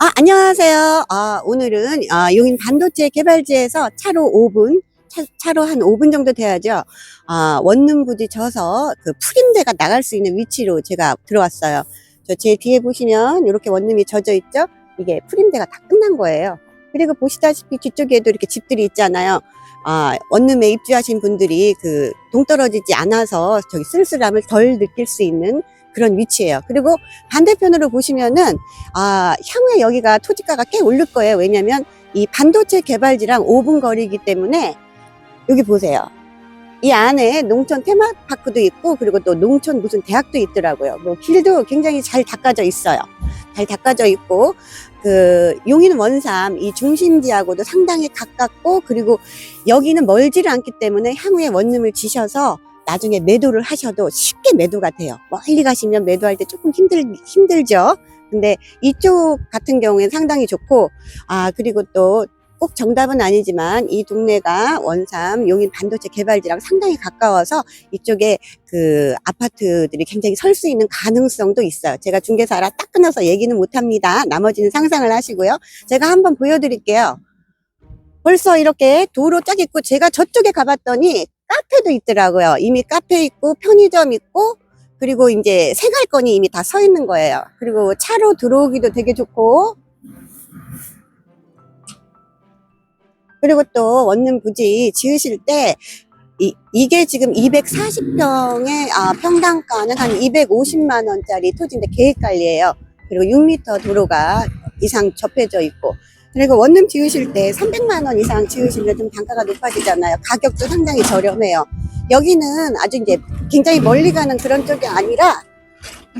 아, 안녕하세요. 아, 오늘은 아, 용인 반도체 개발지에서 차로 5분, 차, 로한 5분 정도 돼야죠. 아, 원룸 부지 져서 그 풀임대가 나갈 수 있는 위치로 제가 들어왔어요. 저 제 뒤에 보시면 이렇게 원룸이 젖어 있죠? 이게 풀임대가 다 끝난 거예요. 그리고 보시다시피 뒤쪽에도 이렇게 집들이 있잖아요. 아, 원룸에 입주하신 분들이 그 동떨어지지 않아서 저기 쓸쓸함을 덜 느낄 수 있는 그런 위치예요. 그리고 반대편으로 보시면은 아, 향후에 여기가 토지가가 꽤 오를 거예요. 왜냐면 이 반도체 개발지랑 5분 거리이기 때문에 여기 보세요. 이 안에 농촌 테마파크도 있고 그리고 또 농촌 무슨 대학도 있더라고요. 뭐 길도 굉장히 잘 닦아져 있어요. 잘 닦아져 있고 그 용인 원삼 이 중심지하고도 상당히 가깝고 그리고 여기는 멀지를 않기 때문에 향후에 원룸을 지셔서 나중에 매도를 하셔도 쉽게 매도가 돼요. 멀리 가시면 매도할 때 조금 힘들 힘들죠. 근데 이쪽 같은 경우에는 상당히 좋고 아 그리고 또 꼭 정답은 아니지만 이 동네가 원삼 용인 반도체 개발지랑 상당히 가까워서 이쪽에 그 아파트들이 굉장히 설 수 있는 가능성도 있어요. 제가 중개사라 딱 끊어서 얘기는 못 합니다. 나머지는 상상을 하시고요. 제가 한번 보여드릴게요. 벌써 이렇게 도로 쫙 있고 제가 저쪽에 가봤더니 카페도 있더라고요. 이미 카페 있고 편의점 있고 그리고 이제 생활권이 이미 다 서 있는 거예요. 그리고 차로 들어오기도 되게 좋고 그리고 또 원룸 부지 지으실 때 이, 이게 지금 240평의 아, 평당가는 한 250만 원짜리 토지인데 계획 관리예요. 그리고 6m 도로가 이상 접해져 있고 그리고 원룸 지으실 때 300만 원 이상 지으시면 좀 단가가 높아지잖아요. 가격도 상당히 저렴해요. 여기는 아주 이제 굉장히 멀리 가는 그런 쪽이 아니라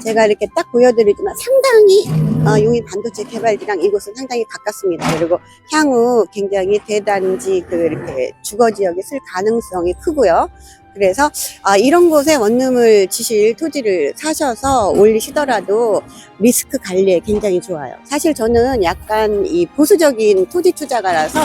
제가 이렇게 딱 보여드리지만 상당히 어, 용인 반도체 개발지랑 이곳은 상당히 가깝습니다. 그리고 향후 굉장히 대단지 그 이렇게 주거 지역에 쓸 가능성이 크고요. 그래서 아, 이런 곳에 원룸을 지실 토지를 사셔서 올리시더라도 리스크 관리에 굉장히 좋아요. 사실 저는 약간 이 보수적인 토지 투자가라서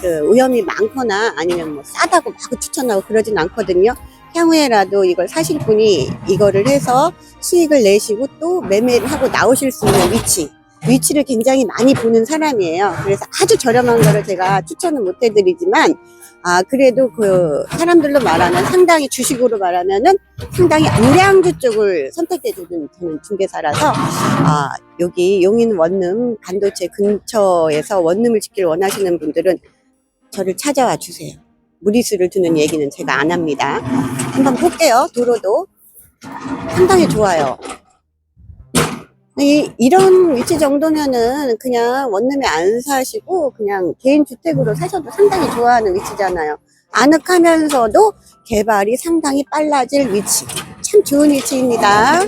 그 위험이 많거나 아니면 뭐 싸다고 막 추천하고 그러진 않거든요. 향후에라도 이걸 사실 분이 이거를 해서 수익을 내시고 또 매매를 하고 나오실 수 있는 위치. 위치를 굉장히 많이 보는 사람이에요. 그래서 아주 저렴한 거를 제가 추천은 못 해드리지만, 아, 그래도 그 사람들로 말하면 상당히 주식으로 말하면은 상당히 우량주 쪽을 선택해주는 저는 중개사라서, 아, 여기 용인 원룸 반도체 근처에서 원룸을 짓길 원하시는 분들은 저를 찾아와 주세요. 무리수를 두는 얘기는 제가 안 합니다. 한번 볼게요. 도로도 상당히 좋아요. 이, 이런 위치 정도면은 그냥 원룸에 안 사시고 그냥 개인 주택으로 사셔도 상당히 좋아하는 위치잖아요. 아늑하면서도 개발이 상당히 빨라질 위치. 참 좋은 위치입니다.